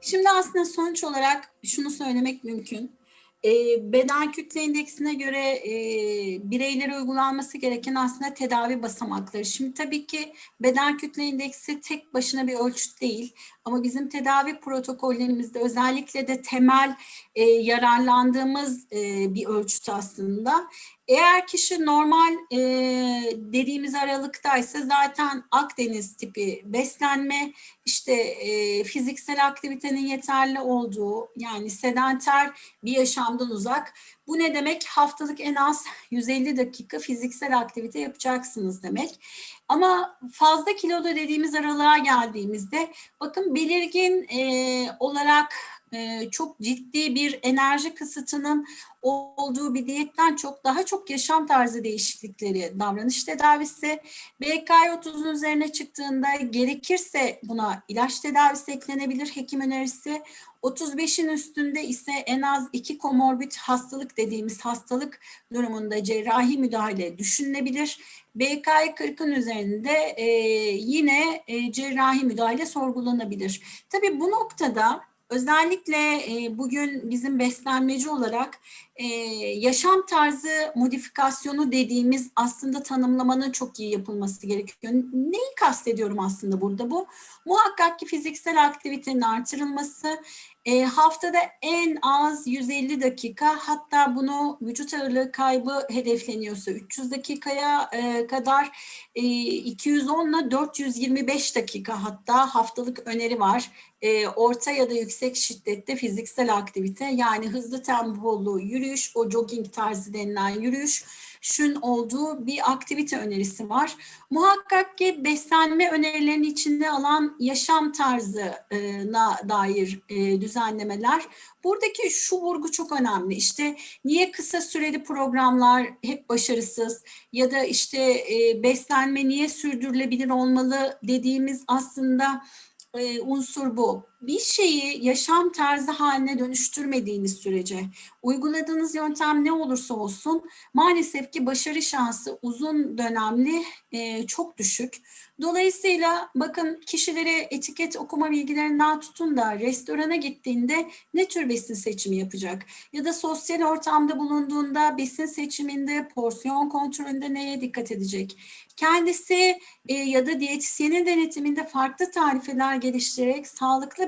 Şimdi aslında sonuç olarak şunu söylemek mümkün. E, beden kütle indeksine göre e, bireylere uygulanması gereken aslında tedavi basamakları. Şimdi tabii ki beden kütle indeksi tek başına bir ölçüt değil. Ama bizim tedavi protokollerimizde özellikle de temel e, yararlandığımız e, bir ölçüt aslında. Eğer kişi normal e, dediğimiz aralıktaysa zaten Akdeniz tipi beslenme, işte e, fiziksel aktivitenin yeterli olduğu yani sedanter bir yaşamdan uzak. Bu ne demek? Haftalık en az 150 dakika fiziksel aktivite yapacaksınız demek. Ama fazla kilolu dediğimiz aralığa geldiğimizde bakın belirgin e, olarak e, çok ciddi bir enerji kısıtının olduğu bir diyetten çok daha çok yaşam tarzı değişiklikleri, davranış tedavisi, BKI 30'un üzerine çıktığında gerekirse buna ilaç tedavisi eklenebilir, hekim önerisi. 35'in üstünde ise en az iki komorbid hastalık dediğimiz hastalık durumunda cerrahi müdahale düşünülebilir. BKI 40'ın üzerinde e, yine e, cerrahi müdahale sorgulanabilir. Tabii bu noktada özellikle bugün bizim beslenmeci olarak e, yaşam tarzı modifikasyonu dediğimiz aslında tanımlamanın çok iyi yapılması gerekiyor. Neyi kastediyorum aslında burada bu? Muhakkak ki fiziksel aktivitenin artırılması, e, haftada en az 150 dakika hatta bunu vücut ağırlığı kaybı hedefleniyorsa 300 dakikaya e, kadar e, 210 ile 425 dakika hatta haftalık öneri var. E, orta ya da yüksek şiddette fiziksel aktivite yani hızlı tempolu yürüyüş, o jogging tarzı denilen yürüyüş şun olduğu bir aktivite önerisi var. Muhakkak ki beslenme önerilerinin içinde alan yaşam tarzına dair e, düzenlemeler. Buradaki şu vurgu çok önemli. İşte niye kısa süreli programlar hep başarısız ya da işte e, beslenme niye sürdürülebilir olmalı dediğimiz aslında e, unsur bu. Bir şeyi yaşam tarzı haline dönüştürmediğiniz sürece uyguladığınız yöntem ne olursa olsun maalesef ki başarı şansı uzun dönemli e, çok düşük. Dolayısıyla bakın kişilere etiket okuma bilgilerinden tutun da restorana gittiğinde ne tür besin seçimi yapacak? Ya da sosyal ortamda bulunduğunda besin seçiminde, porsiyon kontrolünde neye dikkat edecek? Kendisi e, ya da diyetisyenin denetiminde farklı tarifeler geliştirerek sağlıklı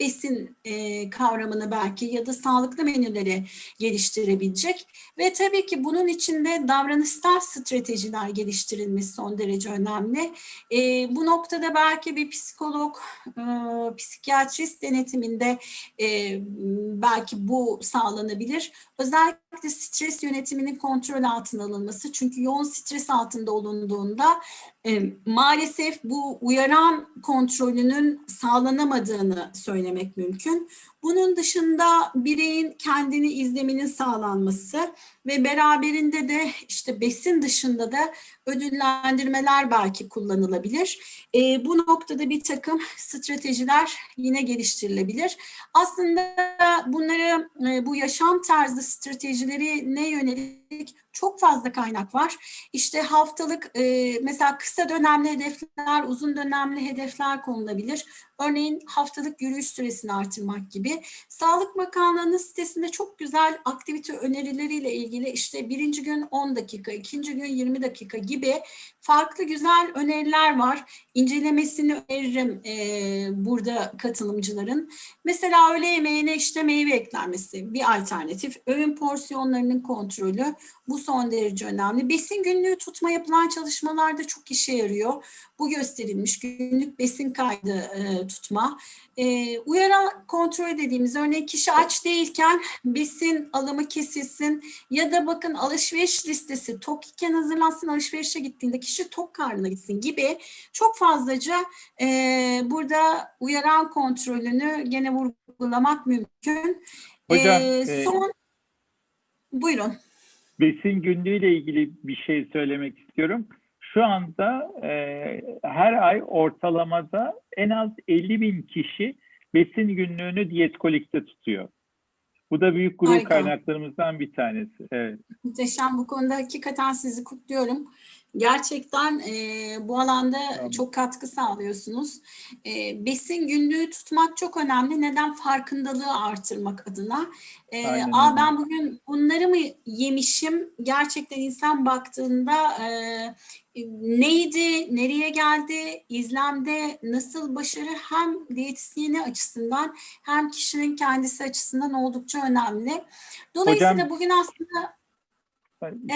besin e, kavramını belki ya da sağlıklı menüleri geliştirebilecek ve tabii ki bunun içinde davranışsal stratejiler geliştirilmesi son derece önemli. E, bu noktada belki bir psikolog, e, psikiyatrist denetiminde e, belki bu sağlanabilir. Özellikle stres yönetiminin kontrol altına alınması çünkü yoğun stres altında olunduğunda e, maalesef bu uyaran kontrolünün sağlanamadığını söylemek mümkün. Bunun dışında bireyin kendini izleminin sağlanması ve beraberinde de işte besin dışında da ödüllendirmeler belki kullanılabilir. E, bu noktada bir takım stratejiler yine geliştirilebilir. Aslında bunları e, bu yaşam tarzı stratejileri ne yönelik çok fazla kaynak var. İşte haftalık e, mesela kısa dönemli hedefler, uzun dönemli hedefler konulabilir. Örneğin haftalık yürüyüş süresini artırmak gibi. Sağlık Bakanlığı'nın sitesinde çok güzel aktivite önerileriyle ilgili işte birinci gün 10 dakika, ikinci gün 20 dakika gibi farklı güzel öneriler var. İncelemesini öneririm e, burada katılımcıların. Mesela öğle yemeğine işte meyve eklenmesi bir alternatif. Öğün porsiyonlarının kontrolü bu son derece önemli. Besin günlüğü tutma yapılan çalışmalarda çok işe yarıyor. Bu gösterilmiş günlük besin kaydı e, tutma. E, uyaran kontrol dediğimiz örneğin kişi aç değilken besin alımı kesilsin ya da bakın alışveriş listesi tok iken hazırlansın alışverişe gittiğinde kişi tok karnına gitsin gibi çok fazlaca e, burada uyaran kontrolünü gene vurgulamak mümkün. Hocam, e, son buyurun. Besin günlüğüyle ilgili bir şey söylemek istiyorum. Şu anda e, her ay ortalamada en az 50 bin kişi besin günlüğünü diyetkolikte tutuyor. Bu da büyük gurur Harika. kaynaklarımızdan bir tanesi. Evet. Muhteşem bu konuda hakikaten sizi kutluyorum. Gerçekten e, bu alanda Tamam. çok katkı sağlıyorsunuz. E, besin günlüğü tutmak çok önemli. Neden? Farkındalığı artırmak adına. E, Aynen Aa ben bugün bunları mı yemişim? Gerçekten insan baktığında e, neydi, nereye geldi, izlemde nasıl başarı hem diyetisyeni açısından hem kişinin kendisi açısından oldukça önemli. Dolayısıyla Hocam- bugün aslında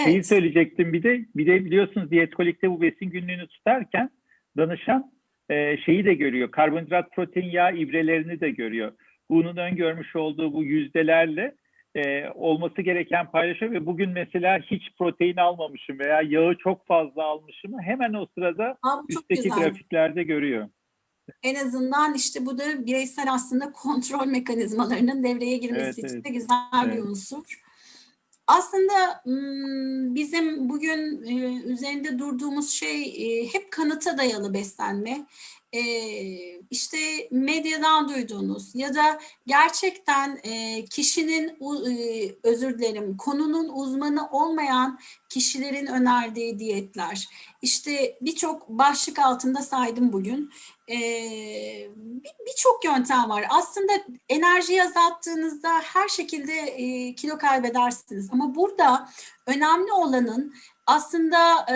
Şeyi Evet. söyleyecektim bir de bir de biliyorsunuz Diyetkolik'te bu besin günlüğünü tutarken danışan e, şeyi de görüyor. Karbonhidrat, protein, yağ ibrelerini de görüyor. Bunun öngörmüş olduğu bu yüzdelerle e, olması gereken paylaşıyor ve bugün mesela hiç protein almamışım veya yağı çok fazla almışım hemen o sırada çok üstteki güzel. grafiklerde görüyor. En azından işte bu da bireysel aslında kontrol mekanizmalarının devreye girmesi Evet, için evet. de güzel bir Evet. unsur. Aslında bizim bugün üzerinde durduğumuz şey hep kanıta dayalı beslenme. E, işte medyadan duyduğunuz ya da gerçekten e, kişinin e, özür dilerim konunun uzmanı olmayan kişilerin önerdiği diyetler. İşte birçok başlık altında saydım bugün. Ee, bir- birçok yöntem var. Aslında enerjiyi azalttığınızda her şekilde e, kilo kaybedersiniz. Ama burada önemli olanın aslında e,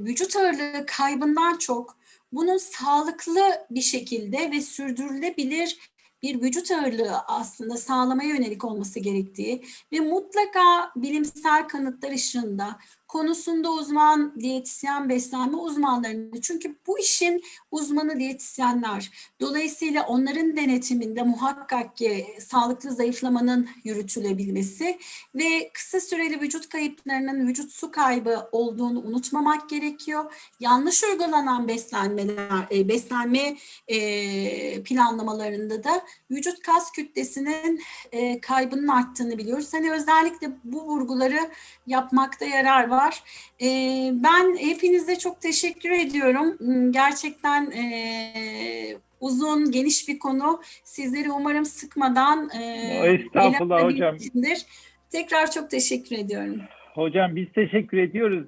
vücut ağırlığı kaybından çok bunun sağlıklı bir şekilde ve sürdürülebilir bir vücut ağırlığı aslında sağlamaya yönelik olması gerektiği ve mutlaka bilimsel kanıtlar ışığında konusunda uzman diyetisyen beslenme uzmanlarını çünkü bu işin uzmanı diyetisyenler. Dolayısıyla onların denetiminde muhakkak ki sağlıklı zayıflamanın yürütülebilmesi ve kısa süreli vücut kayıplarının vücut su kaybı olduğunu unutmamak gerekiyor. Yanlış uygulanan beslenmeler, e, beslenme e, planlamalarında da vücut kas kütlesinin e, kaybının arttığını biliyoruz. Hani özellikle bu vurguları yapmakta yarar var. E, ben hepinize çok teşekkür ediyorum. Hmm, Gerçekten e, uzun, geniş bir konu. Sizleri umarım sıkmadan e, Estağfurullah hocam. eğlenmemişimdir. Tekrar çok teşekkür ediyorum. Hocam biz teşekkür ediyoruz.